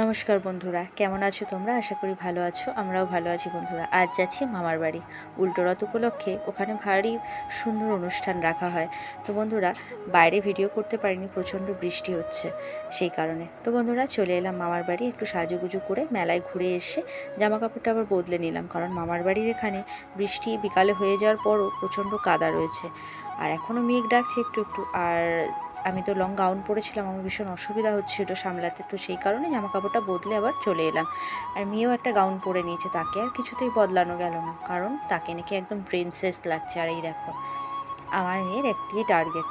নমস্কার বন্ধুরা, কেমন আছো তোমরা? আশা করি ভালো আছো, আমরাও ভালো আছি বন্ধুরা। আজ যাচ্ছি মামার বাড়ি, উল্টো রথ উপলক্ষে ওখানে ভারী সুন্দর অনুষ্ঠান রাখা হয়। তো বন্ধুরা, বাইরে ভিডিও করতে পারিনি, প্রচণ্ড বৃষ্টি হচ্ছে সেই কারণে। তো বন্ধুরা, চলে এলাম মামার বাড়ি, একটু সাজুগুজু করে মেলায় ঘুরে এসে জামা কাপড়টা আবার বদলে নিলাম, কারণ মামার বাড়ির এখানে বৃষ্টি বিকালে হয়ে যাওয়ার পরও প্রচণ্ড কাদা রয়েছে। আর এখনও মেঘ ডাকছে একটু একটু, আর আমি তো লং গাউন পরেছিলাম, আমার ভীষণ অসুবিধা হচ্ছিল সামলাতে। তো সেই কারণে জামা কাপড়টা বদলে আবার চলে এলাম। আর মেয়েও একটা গাউন পরে নিয়েছে, তাকে আর কিছুতেই বদলানো গেল না। কারণ তাকে নাকি একদম প্রিন্সেস লাগছে, আর এই দেখো, আমার মেয়ের একটি টার্গেট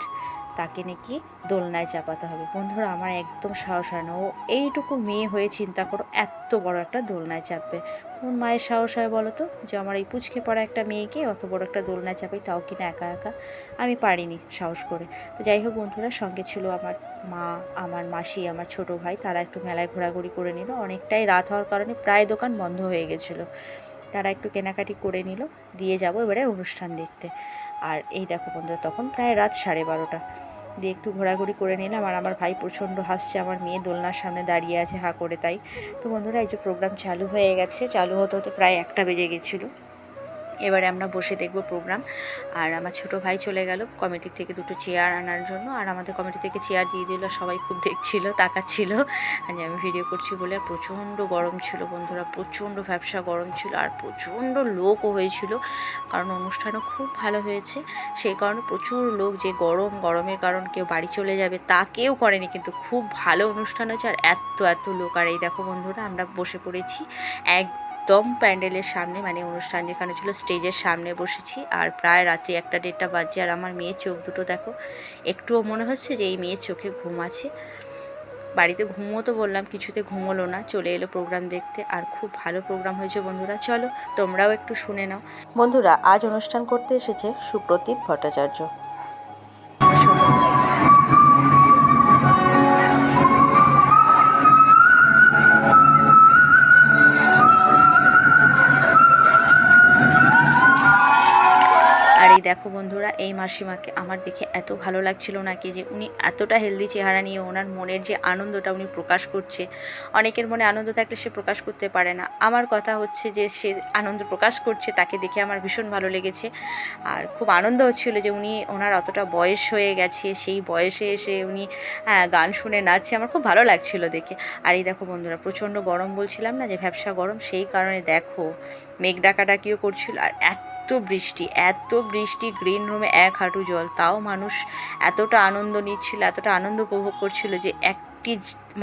তাকে নাকি দোলনায় চাপাতে হবে। বন্ধুরা, আমার একদম সাহস হয় না। ও এইটুকু মেয়ে হয়ে চিন্তা করো, এত বড় একটা দোলনায় চাপবে। কোন মায়ের সাহস হয় বলো তো? যে আমার এই পুচকে পড়া একটা মেয়েকে অত বড় একটা দোলনায় চাপাই, তাও কিনা একা একা? আমি পারিনি সাহস করে। তো যাই হোক বন্ধুরা, সঙ্গে ছিল আমার মা, আমার মাসি, আমার ছোট ভাই। তারা একটু মেলায় ঘোরাঘুরি করে নিল। অনেকটাই রাত হওয়ার কারণে প্রায় দোকান বন্ধ হয়ে গেছিল। তারা একটু কেনাকাটি করে নিল। দিয়ে যাব এবারে অনুষ্ঠান দেখতে। আর এই দেখো বন্ধুরা, তখন প্রায় রাত সাড়ে বারোটা। দিয়ে একটু ঘোরাঘুরি করে নিলাম আর আমার ভাই প্রচণ্ড হাসছে, আমার মেয়ে দোলনার সামনে দাঁড়িয়ে আছে হা করে তাই। তো বন্ধুরা, এই যে প্রোগ্রাম চালু হয়ে গেছে, চালু হতে হতে প্রায় একটা বেজে গেছিল। এবারে আমরা বসে দেখব প্রোগ্রাম আর আমার ছোট ভাই চলে গেল কমিটি থেকে দুটো চেয়ার আনার জন্য। আর আমাদের কমিটি থেকে চেয়ার দিয়ে দিল, সবাই খুব দেখছিল, তাকাচ্ছিল। যে আমি ভিডিও করছি বলে প্রচণ্ড গরম ছিল বন্ধুরা, প্রচণ্ড ব্যবসা গরম ছিল আর প্রচণ্ড লোকও হয়েছিল। কারণ অনুষ্ঠানও খুব ভালো হয়েছে। সেই কারণে প্রচুর লোক যে গরম, গরমের কারণ কেউ বাড়ি চলে যাবে তা কেউ করেনি, কিন্তু খুব ভালো অনুষ্ঠান হয়েছে। আর এত এত লোক। আর এই দেখো বন্ধুরা, আমরা বসে পড়েছি এক একদম প্যান্ডেলের সামনে মানে অনুষ্ঠান যেখানে ছিল, স্টেজের সামনে বসেছি। আর প্রায় রাত্রি একটা দেড়টা বাজছে, আর আমার মেয়ের চোখ দুটো দেখো, একটুও মনে হচ্ছে যে এই মেয়ের চোখে ঘুম আছে। বাড়িতে ঘুমো তো বললাম, কিছুতে ঘুমোলো না, চলে এলো প্রোগ্রাম দেখতে। আর খুব ভালো প্রোগ্রাম হয়েছে বন্ধুরা। চলো, তোমরাও একটু শুনে নাও। বন্ধুরা, আজ অনুষ্ঠান করতে এসেছে সুপ্রতীপ ভট্টাচার্য। এই দেখো বন্ধুরা এই মাসিমাকে আমার দেখে এত ভালো লাগছিল নাকি যে উনি এতটা হেলদি চেহারা নিয়ে ওনার মনের যে আনন্দটা উনি প্রকাশ করছে। অনেকের মনে আনন্দ থাকলে সে প্রকাশ করতে পারে না। আমার কথা হচ্ছে যে সে আনন্দ প্রকাশ করছে তাকে দেখে আমার ভীষণ ভালো লেগেছে। আর খুব আনন্দ হচ্ছিল যে উনি ওনার অতটা বয়স হয়ে গেছে সেই বয়সে এসে উনি হ্যাঁ, গান শুনে নাচছে আমার খুব ভালো লাগছিল দেখে। আর এই দেখো বন্ধুরা প্রচণ্ড গরম বলছিলাম না যে ব্যবসা গরম সেই কারণে দেখো মেঘ ডাকাডাকিও করছিল। আর এত বৃষ্টি, এত বৃষ্টি গ্রিন রুমে এক হাঁটু জল। তাও মানুষ এতটা আনন্দ নিচ্ছিল, এতটা আনন্দ উপভোগ করছিল যে একটি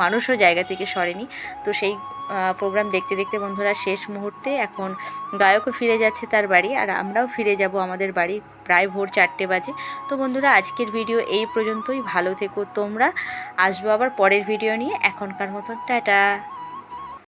মানুষও জায়গা থেকে সরেনি। তো সেই প্রোগ্রাম দেখতে দেখতে বন্ধুরা শেষ মুহূর্তে এখন গায়কও ফিরে যাচ্ছে তার বাড়ি আর আমরাও ফিরে যাব আমাদের বাড়ি প্রায় ভোর চারটে বাজে। তো বন্ধুরা আজকের ভিডিও এই পর্যন্তই। ভালো থেকো তোমরা। আসব আবার পরের ভিডিও নিয়ে। এখনকার মতন, টাটা।